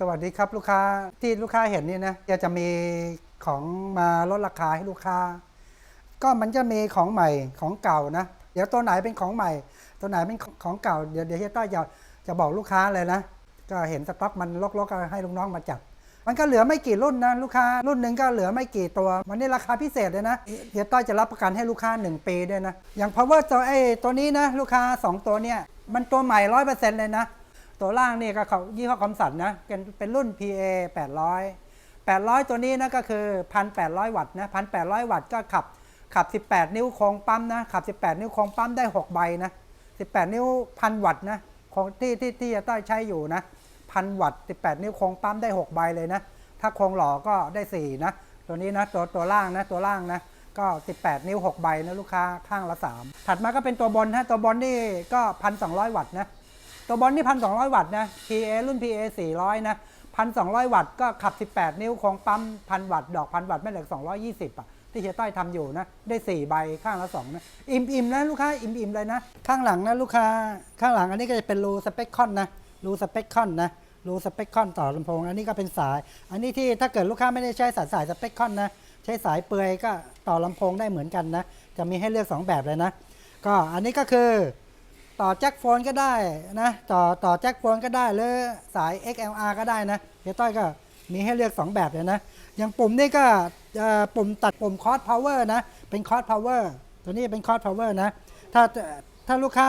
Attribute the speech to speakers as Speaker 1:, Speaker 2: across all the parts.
Speaker 1: สวัสดีครับลูกค้าที่ลูกค้าเห็นนี่นะจะจะมีของมาลดราคาให้ลูกค้า ก็มันจะมีของใหม่ของเก่านะ เดี๋ยวตัวไหนเป็นของใหม่ ตัวไหนเป็นของเก่าเดี๋ยวเดี๋ยวเฮียต้อยจะจะบอกลูกค้าเลยนะ ก็เห็นสต็อกมันลกๆก็ให้ลูกน้องมาจัดมันก็เหลือไม่กี่รุ่นนะลูกค้ารุ่นหนึ่งก็เหลือไม่กี่ตัว วันนี้ราคาพิเศษเลยนะเฮียต้อยจะรับประกันให้ลูกค้า 1 ปีด้วยนะอย่าง power ตัวไอ้ตัวนี้นะลูกค้า 2 ตัวเนี่ยมันตัวใหม่ร้อยเปอร์เซ็นต์เลยนะ ตัวล่างนี่ก็เขายี่ห้อคอมสันนะเป็นเป็นรุ่น PA 800 800 ตัวนี้นะก็คือ 1,800 วัตต์นะ1,800 วัตต์ก็ขับขับ 18 นิ้วโคงปั๊มนะขับ 18 นิ้วโคงปั๊มได้ 6 ใบนะ 18 นิ้วพันวัตต์นะของที่ที่ที่จะต้อยใช้อยู่นะพันวัตต์ 18 นิ้วโคงปั๊มได้ 6 ใบเลยนะ ถ้าโคงหล่อก็ได้ 4 นะ ตัวนี้นะตัวตัวล่างนะตัวล่างนะก็ 18 นิ้ว 6 ใบนะลูกค้าข้างละ 3 ถัดมาก็เป็นตัวบนฮะตัวบนนี่ก็ 1,200 วัตต์นะ ตัวบอลนี่พันสองวัตต์นะ PA รุ่น PA 400 นะพันสองวัตต์ก็ขับ 18 นิ้วโครงปั๊มพันวัตต์ดอกพันวัตต์แม่เหล็ก 220 อะ ที่เฮียต้อยทำอยู่นะ ได้ 4 ใบข้างละ 2 นะ อิ่มอิ่มๆนะลูกค้าอิ่มอิ่มๆเลยนะ ข้างหลังนะลูกค้าข้างหลังอันนี้ก็จะเป็นรูสเปคคอนนะรูสเปคคอนนะรูสเปคคอนต่อลำโพง อันนี้ก็เป็นสาย อันนี้ที่ถ้าเกิดลูกค้าไม่ได้ใช้สายสายสเปคคอนนะใช้สายเปลือยก็ต่อลำโพงได้เหมือนกันนะ จะมีให้เลือก 2 แบบเลยนะ ก็อันนี้ก็คือ ต่อแจ็คโฟนก็ได้นะต่อต่อแจ็คโฟนก็ได้หรือสาย XLR ก็ได้นะเฮียต้อยก็มีให้เลือก 2 แบบเลยนะ อย่างปุ่มนี่ก็อ่อปุ่มตัดปุ่มคอร์สพาวเวอร์นะ เป็นคอร์สพาวเวอร์ตัวนี้เป็นคอร์สพาวเวอร์นะ ถ้าถ้าลูกค้า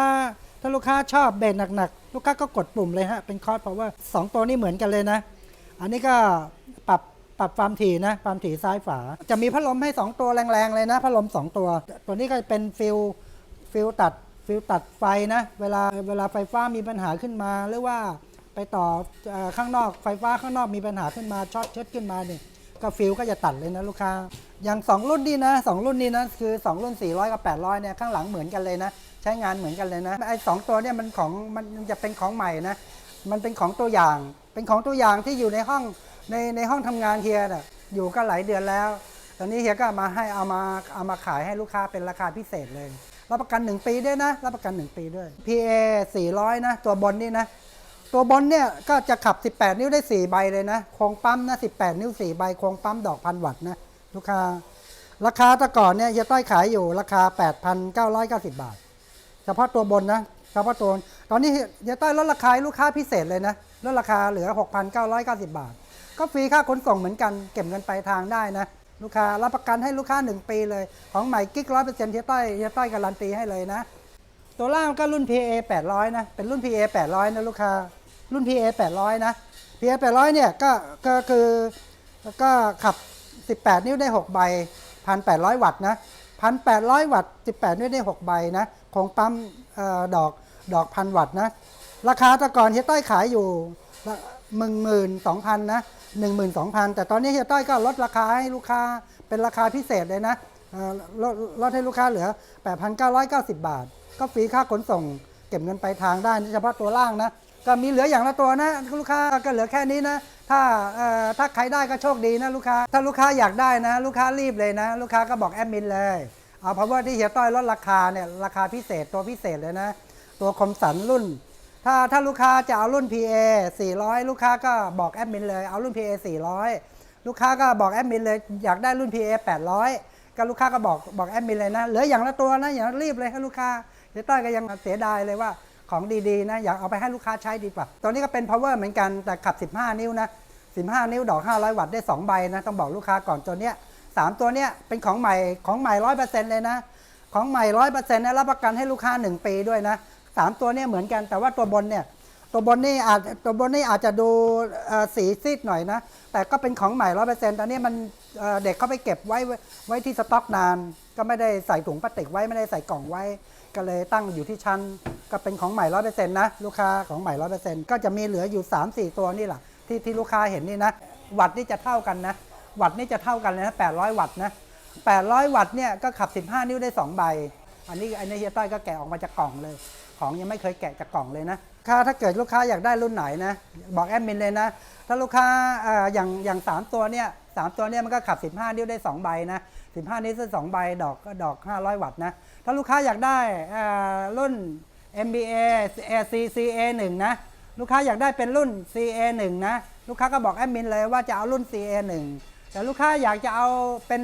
Speaker 1: ถ้าลูกค้าชอบเบสหนักๆ ลูกค้าก็กดปุ่มเลยฮะ เป็นคอร์สพาวเวอร์สองตัวนี้เหมือนกันเลยนะ อันนี้ก็ปรับปรับความถี่นะความถี่ซ้ายฝา จะมีพัดลมให้ 2 ตัวแรงๆเลยนะพัดลม2 ตัว ตัวนี้ก็เป็นฟิลฟิลตัด ฟิลตัดไฟนะ เวลาเวลาไฟฟ้ามีปัญหาขึ้นมา หรือว่าไปต่อข้างนอกไฟฟ้าข้างนอกมีปัญหาขึ้นมาช็อตเช็ดขึ้นมาเนี่ยก็ฟิลก็จะตัดเลยนะลูกค้า อย่าง 2 รุ่นนี่นะสองรุ่นนี้นะคือ 2 รุ่น 400 กับ 800 เนี่ยข้างหลังเหมือนกันเลยนะ ใช้งานเหมือนกันเลยนะไอ้สองตัวเนี่ยมันของมันจะเป็นของใหม่นะ มันเป็นของตัวอย่าง เป็นของตัวอย่างที่อยู่ในห้องในในห้องทำงานเฮียน่ะอยู่ก็หลายเดือนแล้ว ตอนนี้เฮียก็มาให้เอามาเอามาขายให้ลูกค้าเป็นราคาพิเศษเลย รับประกัน 1 ปีด้วยนะ รับประกัน 1 ปีด้วย PA 400 นะ ตัวบนนี่นะ ตัวบนเนี่ยก็จะขับ 18 นิ้วได้ 4 ใบเลยนะโครงปั๊มนะ 18 นิ้ว 4 ใบโครงปั๊มดอกพันวัตต์นะ ลูกค้า ราคาแต่ก่อนเนี่ยเฮียต้อยขายอยู่ราคา 8,990 บาท เฉพาะตัวบนนะ เฉพาะตัว ตอนนี้เฮียต้อยลดราคาลูกค้าพิเศษเลยนะ ลดราคาเหลือ 6,990 บาท ก็ฟรีค่าขนส่งเหมือนกัน เก็บเงินปลายทางได้นะ ลูกค้ารับประกันให้ลูกค้า 1 ปีเลย ของใหม่กิ๊กร้อยเปอร์เซ็นต์เฮียต้อยเฮียต้อยการันตีให้เลยนะ ตัวล่างก็รุ่น PA 800 นะ เป็นรุ่น PA 800 นะลูกค้า รุ่น PA 800 นะ PA 800 เนี่ยก็ก็คือก็ขับ 18 นิ้วได้ 6 ใบ 1,800 วัตต์นะ 1,800 วัตต์ 18 นิ้วได้ 6 ใบนะของปั๊มออดอกดอกพันวัตต์นะ ราคาต่ก่อนเฮียต้อยขายอยู่ หนึ่งหมื่นสองพันนะหนึ่งหมื่นสองพันแต่ตอนนี้เฮียต้อยก็ลดราคาให้ลูกค้าเป็นราคาพิเศษเลยนะลดลดให้ลูกค้าเหลือ 8,990 บาท ก็ฟรีค่าขนส่ง เก็บเงินไปทางได้เฉพาะตัวล่างนะ ก็มีเหลืออย่างละตัวนะ ลูกค้าก็เหลือแค่นี้นะ ถ้าถ้าใครได้ก็โชคดีนะลูกค้า ถ้าลูกค้าอยากได้นะ ลูกค้ารีบเลยนะ ลูกค้าก็บอกแอดมินเลย เอาเพราะว่าที่เฮียต้อยลดราคาเนี่ยราคาพิเศษตัวพิเศษเลยนะ ตัวคมสันรุ่น ถ้าถ้าลูกค้าจะเอารุ่น PA 400 ลูกค้าก็บอกแอดมินเลย เอารุ่น PA 400 ลูกค้าก็บอกแอดมินเลยอยากได้รุ่น PA 800 ก็ลูกค้าก็บอกบอกแอดมินเลยนะ เหลืออย่างละตัวนะอย่างรีบเลยให้ลูกค้าเจ๊ต้อยก็ยังเสียดายเลยว่าของดีๆนะอยากเอาไปให้ลูกค้าใช้ดีกว่า ตัวนี้ก็เป็น power เหมือนกันแต่ขับ 15 นิ้วนะ 15 นิ้วดอก 500 วัตต์ได้ 2 ใบนะ ต้องบอกลูกค้าก่อนตัวเนี้ยสามตัวเนี้ยเป็นของใหม่ของใหม่ 100%เลยนะ ของใหม่ 100%นะรับประกันให้ลูกค้า 1 ปีด้วยนะ สามตัวเนี้ยเหมือนกันแต่ว่าตัวบนเนี่ยตัวบนนี่อาจตัวบนนี่อาจจะดูสีซีดหน่อยนะ แต่ก็เป็นของใหม่ร้อยเปอร์เซ็นต์ตอนนี้มันเด็กเขาไปเก็บไว้ไว้ที่สต็อกนาน ก็ไม่ได้ใส่ถุงพลาสติกไว้ไม่ได้ใส่กล่องไว้ ก็เลยตั้งอยู่ที่ชั้นก็เป็นของใหม่ร้อยเปอร์เซ็นต์นะลูกค้าของใหม่ร้อยเปอร์เซ็นต์ก็จะมีเหลืออยู่3 4ตัวนี่แหละที่ที่ลูกค้าเห็นนี่นะ วัตต์นี่จะเท่ากันนะ วัตต์นี่จะเท่ากันเลยนะ800วัตต์นะ800วัตต์เนี่ยก็ขับ15นิ้วได้2ใบ อันนี้อันนี้เฮียต้อยก็แกะออกมาจากกล่องเลย ของยังไม่เคยแกะจากกล่องเลยนะถ้าถ้าเกิดลูกค้าอยากได้รุ่นไหนนะบอกแอดมินเลยนะ ถ้าลูกค้าออย่างอย่างสามตัวเนี่ยสามตัวเนี่ยมันก็ขับ 15 นิ้วได้ 2 ใบนะ 15 นิ้วได้2ใบดอกก็ดอก 500 วัตต์นะ ถ้าลูกค้าอยากได้รุ่น MBA CCA 1 นะ ลูกค้าอยากได้เป็นรุ่น CA 1 นะ ลูกค้าก็บอกแอดมินเลยว่าจะเอารุ่น CA1 แต่ลูกค้าอยากจะเอาเป็น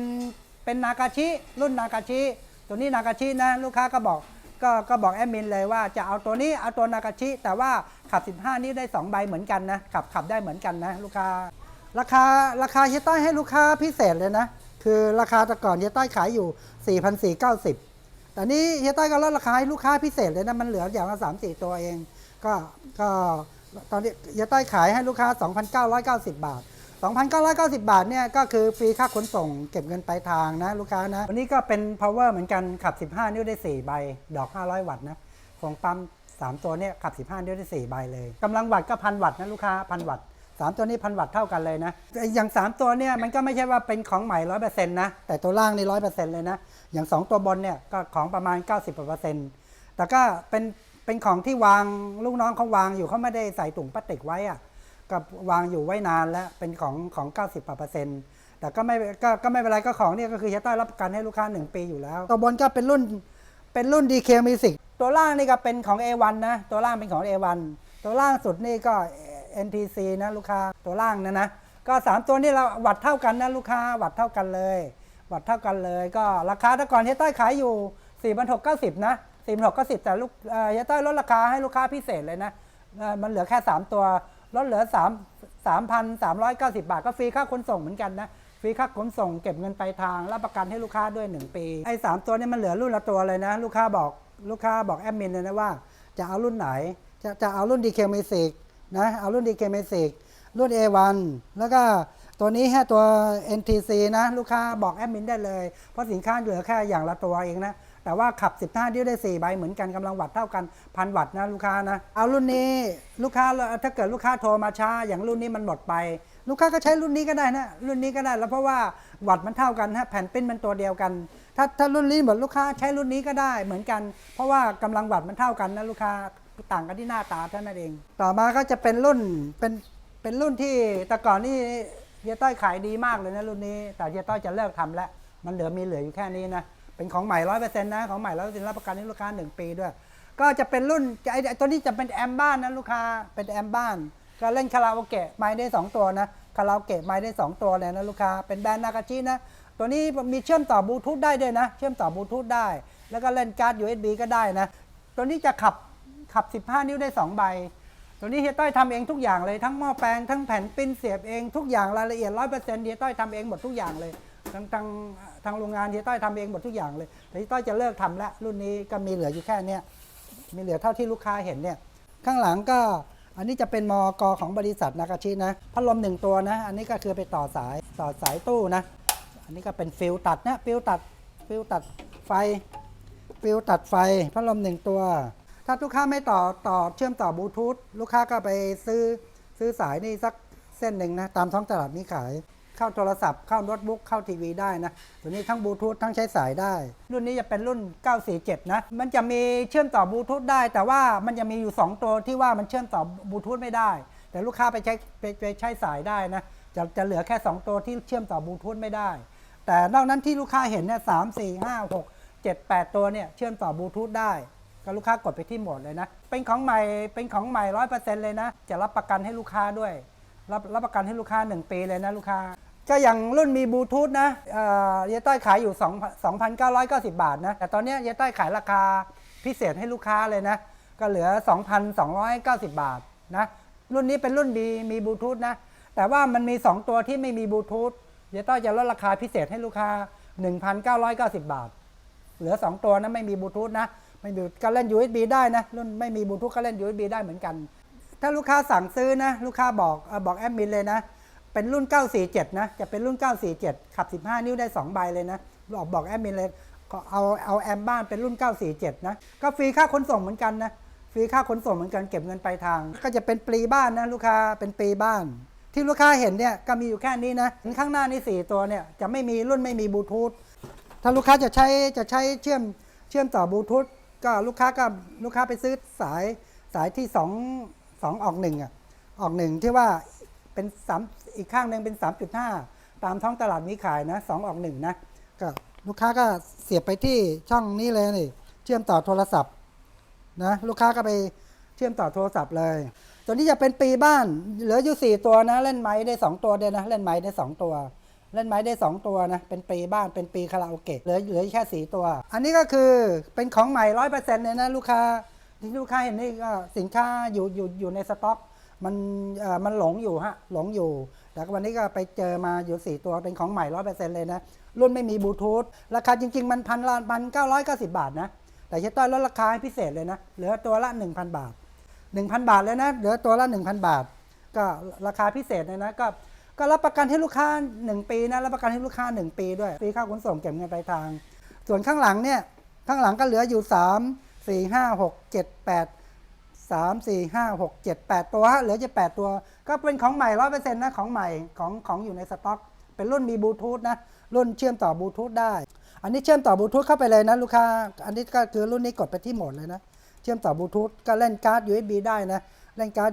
Speaker 1: เป็นนากาชิรุ่นนากาชิตัวนี้นากาชินะ ลูกค้าก็บอก ก็ก็บอกแอดมินเลยว่าจะเอาตัวนี้เอาตัวนากาชิ แต่ว่าขับ 15นิ้ได้ 2 ใบเหมือนกันนะขับขับได้เหมือนกันนะลูกค้า ราคาราคาเฮียต้อยให้ลูกค้าพิเศษเลยนะ คือราคาแต่ก่อนเฮียต้อยขายอยู่ 4,490 แต่นี้เฮียต้อยก็ลดราคาให้ลูกค้าพิเศษเลยนะ มันเหลืออย่างละ3 4 ตัวเอง ก็ก็ตอนนี้เฮียต้อยขายให้ลูกค้า 2,990 บาท 2,990 บาทเนี่ยก็คือฟรีค่าขนส่งเก็บเงินปลายทางนะลูกค้านะวันนี้ก็เป็น power เหมือนกันขับ 15 นิ้วได้ 4 ใบ ดอก 500 วัตต์นะของปั๊ม3 ตัวเนี่ยขับ 15 นิ้วได้ 4 ใบเลยกำลังวัตต์ก็พันวัตต์นะลูกค้าพันวัตต์สามตัวนี้พันวัตต์เท่ากันเลยนะ อย่าง 3 ตัวเนี่ยมันก็ไม่ใช่ว่าเป็นของใหม่ร้อยเปอร์เซ็นต์นะแต่ตัวล่างนี่ร้อยเปอร์เซ็นต์เลยนะอย่าง 2 ตัวบนเนี่ยก็ของประมาณ 90เปอร์เซ็นต์แต่ก็เป็นเป็นของที่วางลูกน้องเขาวางอยู่เขาไม่ได้ใส่ถุงพลาสติกไว้อะ ก็วางอยู่ไว้นานแล้วเป็นของของ 90เปอร์เซ็นต์แต่ก็ไม่ก็ก็ไม่เป็นไรก็ของเนี่ยก็คือจะต้องรับประกันให้ลูกค้า 1 ปีอยู่แล้ว ตัวบนก็เป็นรุ่นเป็นรุ่น DK Music ตัวล่างนี่ก็เป็นของ A1 นะ ตัวล่างเป็นของ A1 ตัวล่างสุดนี่ก็ NTC นะลูกค้าตัวล่างนะนะก็ 3 ตัวนี้เราวัดเท่ากันนะลูกค้าวัดเท่ากันเลย วัดเท่ากันเลยก็ราคาแต่ก่อนเฮียต้อยขายอยู่4,690นะ4,690แต่ลูกเอ่อเฮียต้อยลดราคาให้ลูกค้าพิเศษเลยนะมันเหลือแค่ 3 ตัว ลดเหลือ 3 3,390 บาท ก็ฟรีค่าขนส่งเหมือนกันนะ ฟรีค่าขนส่งเก็บเงินปลายทาง รับประกันให้ลูกค้าด้วย 1 ปี ไอ้สามตัวนี้มันเหลือรุ่นละตัวเลยนะ ลูกค้าบอกลูกค้าบอกแอดมินเลยนะว่า จะเอารุ่นไหน จะจะเอารุ่น DK Music นะ เอารุ่น DK Music รุ่น A1 แล้วก็ตัวนี้แค่ตัว NTC นะ ลูกค้าบอกแอดมินได้เลย เพราะสินค้าเหลือแค่อย่างละตัวเองนะ แต่ว่าขับ 15 ดิ้วได้ 4 ใบเหมือนกันกำลังวัตต์เท่ากันพันวัตต์นะลูกค้านะ เอารุ่นนี้ลูกค้าถ้าเกิดลูกค้าโทรมาช้า อย่างรุ่นนี้มันหมดไป ลูกค้าก็ใช้รุ่นนี้ก็ได้นะรุ่นนี้ก็ได้แล้วเพราะว่าวัตต์มันเท่ากันฮะแผ่นปิ้นมันตัวเดียวกัน ถ้าถ้ารุ่นนี้หมดลูกค้าใช้รุ่นนี้ก็ได้เหมือนกัน เพราะว่ากำลังวัตต์มันเท่ากันนะลูกค้าต่างกันที่หน้าตาเท่านั้นเอง ต่อมาก็จะเป็นรุ่นเป็นเป็นรุ่นที่แต่ก่อนนี่เฮียต้อยขายดีมากเลยนะรุ่นนี้ แต่เฮียต้อยจะเลิกทำแล้ว มันเหลือมีเหลืออยู่แค่นี้นะ เป็นของใหม่ร้อยเปอร์เซ็นต์นะ ของใหม่ร้อยเปอร์เซ็นต์รับประกันให้ลูกค้าหนึ่งปีด้วย ก็จะเป็นรุ่นไอ้ตัวนี้จะเป็นแอมบ้านนะลูกค้า เป็นแอมบ้าน ก็เล่นคาราโอเกะไม้ได้2ตัวนะ คาราโอเกะไม้ได้2ตัวเลยนะลูกค้า เป็นแบรนด์นากาชินะ ตัวนี้มีเชื่อมต่อบลูทูธได้ด้วยนะ เชื่อมต่อบลูทูธได้ แล้วก็เล่นการ์ด USB ก็ได้นะ ตัวนี้จะขับขับ 15 นิ้วได้ 2 ใบ ตัวนี้เฮียต้อยทำเองทุกอย่างเลย ทั้งหม้อแปลง ทั้งแผ่นปิ้นเสียบเองทุกอย่างรายละเอียดร้อยเปอร์เซ็นต์เฮียต้อยทำเองหมดทุกอย่างเลย ทั้งทั้ง ทางโรงงานเฮียต้อยทำเองหมดทุกอย่างเลย แต่เฮียต้อยจะเลิกทำแล้วรุ่นนี้ก็มีเหลืออยู่แค่เนี้ยมีเหลือเท่าที่ลูกค้าเห็นเนี่ยข้างหลังก็อันนี้จะเป็นมอกของบริษัทนากาชินะพัดลมหนึ่งตัวนะ อันนี้ก็คือไปต่อสายต่อสายตู้นะ อันนี้ก็เป็นฟิลตัดนะฟิลตัดฟิลตัดไฟฟิลตัดไฟพัดลมหนึ่งตัว ถ้าลูกค้าไม่ต่อต่อเชื่อมต่อบลูทูธลูกค้าก็ไปซื้อซื้อสายนี่สักเส้นหนึ่งนะตามท้องตลาดมีขาย เข้าโทรศัพท์เข้าโน้ตบุ๊กเข้าทีวีได้นะตัวนี้ทั้งบลูทูธทั้งใช้สายได้ รุ่นนี้จะเป็นรุ่น 947 นะ มันจะมีเชื่อมต่อบลูทูธได้ แต่ว่ามันจะมีอยู่ 2 ตัวที่ว่ามันเชื่อมต่อบลูทูธไม่ได้ แต่ลูกค้าไปใช้ไปไปใช้สายได้นะจะจะเหลือแค่ 2 ตัวที่เชื่อมต่อบลูทูธไม่ได้ แต่นอกนั้นที่ลูกค้าเห็นเนี่ยสามสี่ห้าหกเจ็ดแปดตัวเนี่ยเชื่อมต่อบลูทูธได้ก็ลูกค้ากดไปที่โหมดเลยนะ เป็นของใหม่ เป็นของใหม่ร้อยเปอร์เซ็นต์เลยนะ จะรับประกันให้ลูกค้าด้วย รับรับประกันให้ลูกค้า 1 ปีเลยนะลูกค้า ก็อย่างรุ่นมีบลูทูธนะเยต้อยขายอยู่ 2,990 บาทนะ แต่ตอนนี้เยต้อยขายราคาพิเศษให้ลูกค้าเลยนะ ก็เหลือ 2,290 บาทนะ รุ่นนี้เป็นรุ่นมีมีบลูทูธนะ แต่ว่ามันมี 2 ตัวที่ไม่มีบลูทูธเยต้อยจะลดราคาพิเศษให้ลูกค้า 1,990 บาท เหลือ 2 ตัวนะไม่มีบลูทูธนะ ไม่มีก็เล่น USB ได้นะ รุ่นไม่มีบลูทูธก็เล่น USB ได้เหมือนกัน ถ้าลูกค้าสั่งซื้อนะ ลูกค้าบอกบอกแอดมินเลยนะ เป็นรุ่น 947 นะ จะเป็นรุ่น 947 ขับ 15 นิ้วได้ 2 ใบเลยนะ บอกบอกแอดมินเลยก็เอาเอาแอมบ้านเป็นรุ่น 947 นะ ก็ฟรีค่าขนส่งเหมือนกันนะ ฟรีค่าขนส่งเหมือนกันเก็บเงินปลายทาง ก็จะเป็นปรีบ้านนะลูกค้า เป็นปรีบ้าน ที่ลูกค้าเห็นเนี่ยก็มีอยู่แค่นี้นะ ข้างหน้านี่สี่ตัวเนี่ยจะไม่มีรุ่นไม่มีบลูทูธ ถ้าลูกค้าจะใช้จะใช้เชื่อมเชื่อมต่อบลูทูธก็ลูกค้าก็ลูกค้าไปซื้อสายสายที่ 2 2 ออกหนึ่งอะ ออกหนึ่งที่ว่า เป็น3อีกข้างหนึ่งเป็น 3.5 ตามท้องตลาดมีขายนะ2ออกหนึ่งนะก็ลูกค้าก็เสียบไปที่ช่องนี้เลยนี่เชื่อมต่อโทรศัพท์นะลูกค้าก็ไปเชื่อมต่อโทรศัพท์เลย ตัวนี้จะเป็นปีบ้าน เหลืออยู่สี่ตัวนะ เล่นไม้ได้สองตัวเดียวนะ เล่นไม้ได้สองตัว เล่นไม้ได้สองตัวนะ เป็นปีบ้านเป็นปีคาราโอเกะเหลือเหลือแค่สี่ตัว อันนี้ก็คือเป็นของใหม่ร้อยเปอร์เซ็นต์เลยนะลูกค้าที่ลูกค้าเห็นนี่ก็สินค้าอยู่อยู่อยู่ในสต็อก มันเอ่อมันหลงอยู่ฮะหลงอยู่ แต่วันนี้ก็ไปเจอมาอยู่สี่ตัวเป็นของใหม่ร้อยเปอร์เซ็นต์เลยนะ รุ่นไม่มีบลูทูธราคาจริง ๆ มันพันละพันเก้าร้อยเก้าสิบบาทนะ แต่เชต้อยลดราคาให้พิเศษเลยนะ เหลือตัวละหนึ่งพันบาท 1,000 บาทเลยนะ เหลือตัวละ 1,000 บาท ก็ราคาพิเศษเลยนะก็ก็รับประกันให้ลูกค้า 1 ปีนะรับประกันให้ลูกค้า 1 ปีด้วยปีค่าขนส่งเก็บเงินปลายทาง ส่วนข้างหลังเนี่ยข้างหลังก็เหลืออยู่ 3 4 5 6 7 8 3 4 5 6 7 8 ตัวเหลือจะ8ตัว ก็เป็นของใหม่ 100%นะของใหม่ของของอยู่ในสต็อก เป็นรุ่นมีบลูทูธนะ รุ่นเชื่อมต่อบลูทูธได้ อันนี้เชื่อมต่อบลูทูธเข้าไปเลยนะลูกค้า อันนี้ก็คือรุ่นนี้กดไปที่โหมดเลยนะ เชื่อมต่อบลูทูธก็เล่นการ์ด USB ได้นะ เล่นการ์ด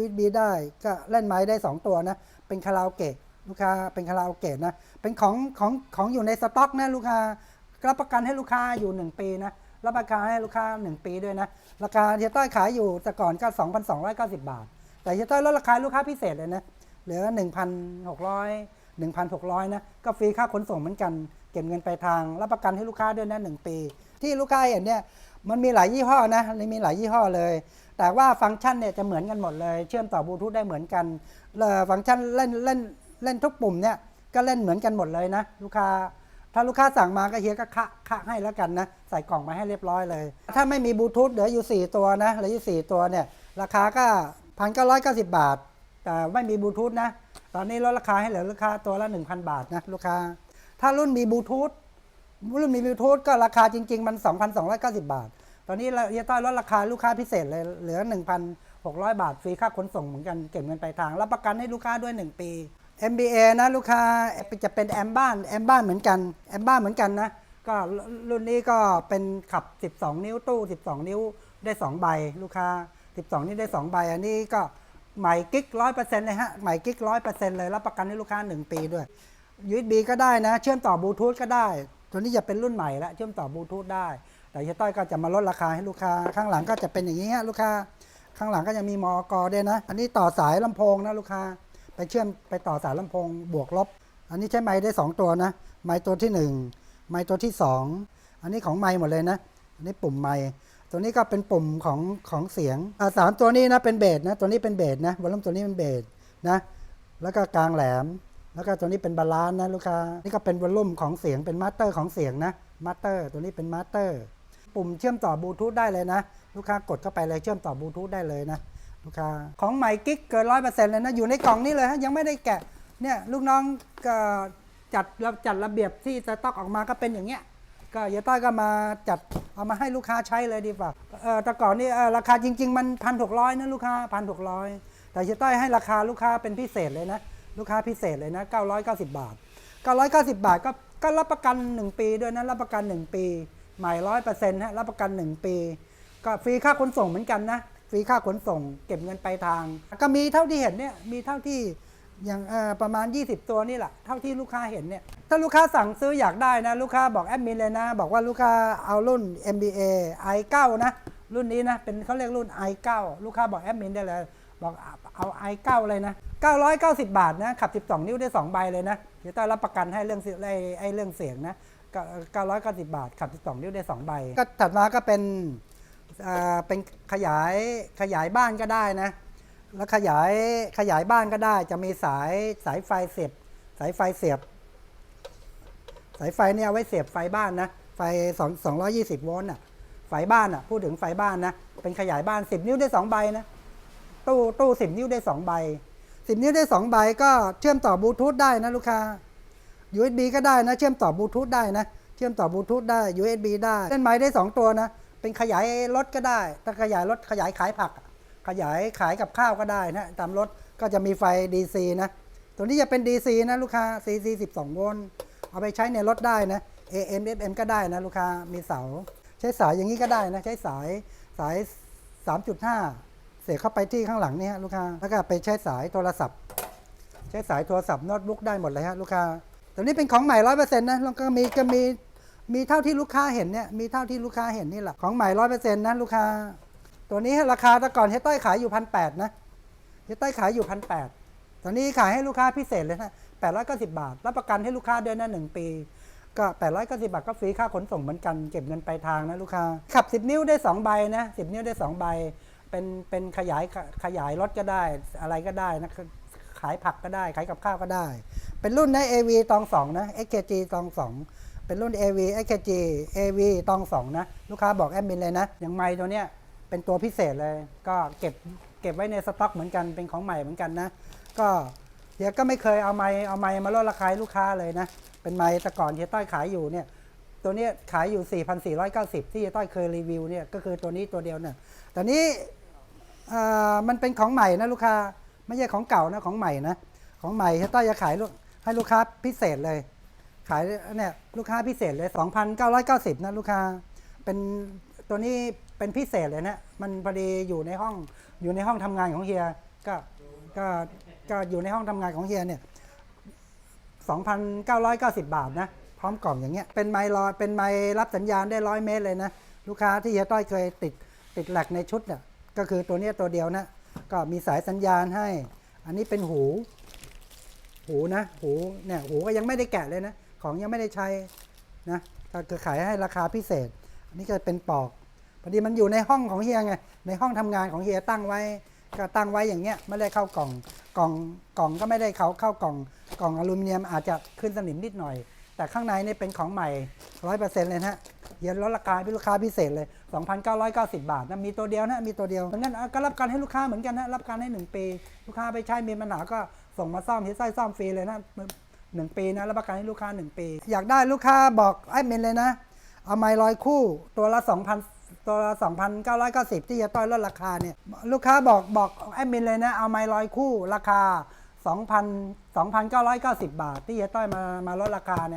Speaker 1: USB ได้ ก็เล่นไม้ได้ 2 ตัวนะ เป็นคาราโอเกะลูกค้า เป็นคาราโอเกะนะ เป็นของของของอยู่ในสต็อกนะลูกค้า รับประกันให้ลูกค้าอยู่ 1 ปีนะ รับประกันให้ลูกค้า 1 ปีด้วยนะ ราคาเฮียต้อยขายอยู่แต่ก่อนก็ 2,290 บาท แต่เฮียต้อยลดราคาลูกค้าพิเศษเลยนะเหลือ 1,600 1,600 นะ ก็ฟรีค่าขนส่งเหมือนกัน เก็บเงินไปลายทางรับประกันให้ลูกค้าด้วยนะ1ปี ที่ลูกค้าเห็นเนี่ยมันมีหลายยี่ห้อนะมันมีหลายยี่ห้อเลย แต่ว่าฟังก์ชันเนี่ยจะเหมือนกันหมดเลย เชื่อมต่อบลูทูธได้เหมือนกันฟังก์ชันเล่นเล่นเล่นทุกปุ่มเนี่ยก็เล่นเหมือนกันหมดเลยนะ ลูกค้า ถ้าลูกค้าสั่งมาก็เฮียก็คะคะให้แล้วกันนะ ใส่กล่องมาให้เรียบร้อยเลย ถ้าไม่มีบลูทูธเหลืออยู่ 4 ตัวนะเหลืออยู่ 4 ตัวเนี่ย ราคาก็พันเก้าร้อยเก้าสิบบาท แต่ไม่มีบลูทูธนะ ตอนนี้ลดราคาให้เหลือราคาตัวละ 1,000 บาทนะลูกค้า ถ้ารุ่นมีบลูทูธรุ่นมีบลูทูธก็ราคาจริง ๆ มัน 2,290 บาาทตอนนี้เราเฮียต้อยลดราคาลูกค้าพิเศษเลยเหลือ 1,600 บาทฟรีค่าขนส่งเหมือนกันเก็บเงินปลายทางรับประกันให้ลูกค้าด้วย 1 ปี MBA นะลูกค้าจะเป็นแอมบ้านแอมบ้านเหมือนกันแอมบ้านเหมือนกันนะก็รุ่นนี้ก็เป็นขับ 12 นิ้วตู้ 12 นิ้วได้ 2 ใบลูกค้า 12 นิ้วได้ 2 ใบ อันนี้ก็ใหม่กิ๊กร้อยเปอร์เซ็นต์เลยฮะใหม่กิ๊กร้อยเปอร์เซ็นต์เลยรับประกันให้ลูกค้า 1 ปีด้วย USB ก็ได้นะ เชื่อมต่อบลูทูธก็ได้ ตัวนี้จะเป็นรุ่นใหม่แล้วเชื่อมต่อบลูทูธได้ แต่เฮียต้อยก็จะมาลดราคาให้ลูกค้า ข้างหลังก็จะเป็นอย่างนี้ฮะลูกค้า ข้างหลังก็จะมีมอกอด้วยนะ อันนี้ต่อสายลำโพงนะลูกค้า ไปเชื่อมไปต่อสายลำโพงบวกลบ อันนี้ใช้ไม้ได้ 2 ตัวนะ ไม้ตัวที่ 1 ไม้ตัวที่ 2 อันนี้ของไม้หมดเลยนะ อันนี้ปุ่มไม้ตัวนี้ก็เป็นปุ่มของของเสียงอ่าสามตัวนี้นะเป็นเบสนะ ตัวนี้เป็นเบสนะวอลลุ่มตัวนี้เป็นเบสนะ แล้วก็กลางแหลม แล้วก็ตัวนี้เป็นบาลานซ์นะลูกค้า นี่ก็เป็นวอลลุ่มของเสียงเป็นมาสเตอร์ของเสียงนะ มาสเตอร์ ตัวนี้เป็นมาสเตอร์ ปุ่มเชื่อมต่อบลูทูธได้เลยนะ ลูกค้ากดเข้าไปเลยเชื่อมต่อบลูทูธได้เลยนะ ลูกค้าของใหม่กิ๊กเกินร้อยเปอร์เซ็นต์เลยนะ อยู่ในกล่องนี้เลยฮะยังไม่ได้แกะเนี่ยลูกน้องก็จัดระจัดระเบียบที่สต็อกออกมาก็เป็นอย่างเงี้ยก็เยต้อยก็มาจัดเอามาให้ลูกค้าใช้เลยดีกว่าเออแต่ก่อนนี่ราคาจริง ๆ มันพันหกร้อยนะลูกค้าพันหกร้อยแต่เยต้อยให้ราคาลูกค้าเป็นพิเศษเลยนะ ลูกค้าพิเศษเลยนะ990บาท990บาทก็ก็รับประกัน1ปีด้วยนะรับประกัน1ปี ใหม่ร้อยเปอร์เซ็นต์ฮะรับประกัน1ปี ก็ฟรีค่าขนส่งเหมือนกันนะ ฟรีค่าขนส่ง เก็บเงินปลายทาง ก็มีเท่าที่เห็นเนี่ยมีเท่าที่อย่างประมาณ 20 ตัวนี่แหละเท่าที่ลูกค้าเห็นเนี่ยถ้าลูกค้าสั่งซื้ออยากได้นะ ลูกค้าบอกแอดมินเลยนะ บอกว่าลูกค้าเอารุ่น MBA i9 นะรุ่นนี้นะเป็นเขาเรียกรุ่น i9 ลูกค้าบอกแอดมินได้เลยบอกเอา i9 เลยนะ 990 บาทนะขับ 12 นิ้วได้ 2 ใบเลยนะเดี๋ยวต้อยรับประกันให้เรื่องเสียไอ้เรื่องเสียงนะก็990 บาทขับ 12 นิ้วได้ 2 ใบ ก็ถัดมาก็เป็น เป็นขยายขยายบ้านก็ได้นะ แล้วขยายขยายบ้านก็ได้ จะมีสายสายไฟเสียบสายไฟเสียบ สายไฟเนี่ยเอาไว้เสียบไฟบ้านนะ ไฟ2 220 โวลต์อะ ไฟบ้านอะ พูดถึงไฟบ้านนะ เป็นขยายบ้าน 10 นิ้วได้ 2 ใบนะ ตู้ตู้10 นิ้วได้ 2 ใบ 10 นิ้วได้ 2 ใบก็เชื่อมต่อบลูทูธได้นะลูกค้า USB ก็ได้นะ เชื่อมต่อบลูทูธได้นะ เชื่อมต่อบลูทูธได้ USB ได้เล่นไม้ได้ 2 ตัวนะ เป็นขยายรถก็ได้ ถ้าขยายรถขยายขายผัก ขยายขายกับข้าวก็ได้นะ ตามรถก็จะมีไฟ DC นะ ตัวนี้จะเป็น DC นะลูกค้า CC 12 โวลต์ เอาไปใช้ในรถได้นะ AM FM ก็ได้นะลูกค้า มีเสา ใช้สายอย่างนี้ก็ได้นะ ใช้สายสาย 3.5 เสียบเข้าไปที่ข้างหลังนี่ยลูกค้า แล้วก็ไปใช้สายโทรศัพท์ ใช้สายโทรศัพท์โน้ตบุ๊กได้หมดเลยฮะลูกค้า ตัวนี้เป็นของใหม่ร้อยเปอร์เซ็นต์นะ แล้วก็มีก็มี มีเท่าที่ลูกค้าเห็นเนี่ยมีเท่าที่ลูกค้าเห็นนี่แหละของใหม่ร้อยเปอร์เซ็นต์นะลูกค้า ตัวนี้ราคาแต่ก่อนเฮต้อยขายอยู่พันแปดนะเฮต้อยขายอยู่พันแปดตอนนี้ขายให้ลูกค้าพิเศษเลยนะแปดร้อยเก้าสิบบาท รับประกันให้ลูกค้าเดือนละหนึ่งปี ก็แปดร้อยเก้าสิบาทก็ฟรีค่าขนส่งเหมือนกันเก็บเงินปลายทางนะลูกค้า ขับสิบนิ้วได้สองใบนะสิบนิ้วได้สองใบ เป็นเป็นขยายขยายรถก็ได้อะไรก็ได้นะขายผักก็ได้ขายกับข้าวก็ได้ เป็นรุ่นนะ AV ตองสองนะ XKG ตองสอง เป็นรุ่น AV XKG AV ตองสองนะ ลูกค้าบอกแอดมินเลยนะ อย่างไม้ตัวเนี้ยเป็นตัวพิเศษเลย ก็เก็บเก็บไว้ในสต็อกเหมือนกันเป็นของใหม่เหมือนกันนะ ก็เฮียก็ไม่เคยเอาไม้เอาไม้มาลดราคาลูกค้าเลยนะ เป็นไม้แต่ก่อนเฮียต้อยขายอยู่เนี่ยตัวเนี้ยขายอยู่ 4,490 ที่เฮียต้อยเคยรีวิวเนี่ยก็คือตัวนี้ตัวเดียวเนี่ยแต่นี้อ่อมันเป็นของใหม่นะลูกค้าไม่ใช่ของเก่านะของใหม่นะของใหม่เฮยต้อยจะขายให้ลูกค้าพิเศษเลย ขายเนี่ยลูกค้าพิเศษเลย 2,990 นะลูกค้า เป็นตัวนี้เป็นพิเศษเลยนะมันพอดีอยู่ในห้องอยู่ในห้องทำงานของเฮียก็ก็ก็อยู่ในห้องทำงานของเฮียเนี่ย 2,990 บาทนะ พร้อมกล่องอย่างเงี้ยเป็นไมล์ลอยเป็นไมล์รับสัญญาณได้ร้อยเมตรเลยนะ ลูกค้าที่เฮียต้อยเคยติดติดแหลกในชุดเนี่ยก็คือตัวเนี้ยตัวเดียวนะ ก็มีสายสัญญาณให้ อันนี้เป็นหู หูนะ หูเนี่ยหูก็ยังไม่ได้แกะเลยนะ ของยังไม่ได้ใช้นะก็คือขายให้ราคาพิเศษ อันนี้ก็เป็นปอกพอดีมันอยู่ในห้องของเฮียไงในห้องทำงานของเฮียตั้งไว้ก็ตั้งไว้อย่างเงี้ยไม่ได้เข้ากล่องกล่องกล่องก็ไม่ได้เขาเข้ากล่องกล่องอลูมิเนียมอาจจะขึ้นสนิมนิดหน่อย แต่ข้างในนี่เป็นของใหม่ร้อยเปอร์เซ็นต์เลยนะฮะเย็นลดราคาให้ลูกค้าพิเศษเลย 2,990 บาทนะมีตัวเดียวนะมีตัวเดียวเพราะงั้นก็รับการให้ลูกค้าเหมือนกันนะรับการให้ 1 ปี ลูกค้าไปใช้มีปัญหาก็ส่งมาซ่อมที่ไส้ซ่อมฟรีเลยนะ หนึ่งปีนะรับประกันให้ลูกค้า 1 ปี อยากได้ลูกค้าบอกไอ้เมนเลยนะ เอาไม้ลอยคู่ตัวละ 2,000 ตัวละ 2,990 ที่จะต้อยลดราคาเนี่ยลูกค้าบอกบอกแอดมินเลยนะ เอาไม้ลอยคู่ราคา2,000 2,990 บาท ที่จะต้อยมามาลดราคาเนี่ย